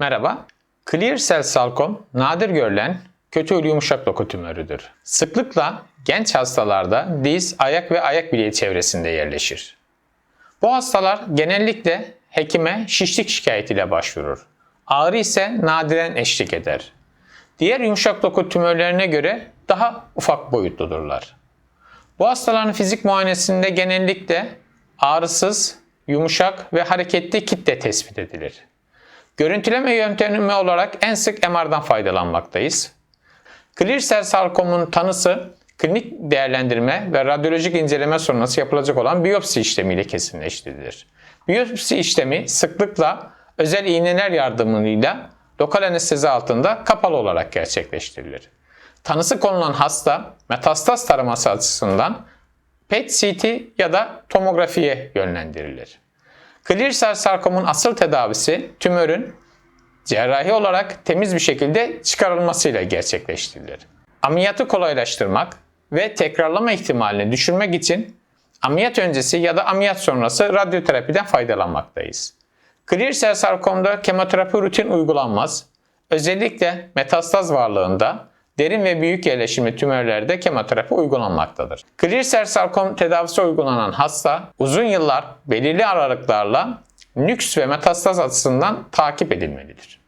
Merhaba. Clear cell sarkom nadir görülen kötü ölü yumuşak doku tümörüdür. Sıklıkla genç hastalarda diz, ayak ve ayak bileği çevresinde yerleşir. Bu hastalar genellikle hekime şişlik şikayetiyle başvurur. Ağrı ise nadiren eşlik eder. Diğer yumuşak doku tümörlerine göre daha ufak boyutludurlar. Bu hastaların fizik muayenesinde genellikle ağrısız, yumuşak ve hareketli kitle tespit edilir. Görüntüleme yöntemi olarak en sık MR'dan faydalanmaktayız. Clear cell sarkomun tanısı klinik değerlendirme ve radyolojik inceleme sonrası yapılacak olan biyopsi işlemiyle kesinleştirilir. Biyopsi işlemi sıklıkla özel iğneler yardımıyla lokal anestezi altında kapalı olarak gerçekleştirilir. Tanısı konulan hasta metastaz taraması açısından PET-CT ya da tomografiye yönlendirilir. Clear cell sarkomun asıl tedavisi tümörün cerrahi olarak temiz bir şekilde çıkarılmasıyla gerçekleştirilir. Ameliyatı kolaylaştırmak ve tekrarlama ihtimalini düşürmek için ameliyat öncesi ya da ameliyat sonrası radyoterapiden faydalanmaktayız. Clear cell sarkomda kemoterapi rutin uygulanmaz. Özellikle metastaz varlığında derin ve büyük yerleşimli tümörlerde kemoterapi uygulanmaktadır. Clear sarkom tedavisi uygulanan hasta uzun yıllar belirli aralıklarla nüks ve metastaz açısından takip edilmelidir.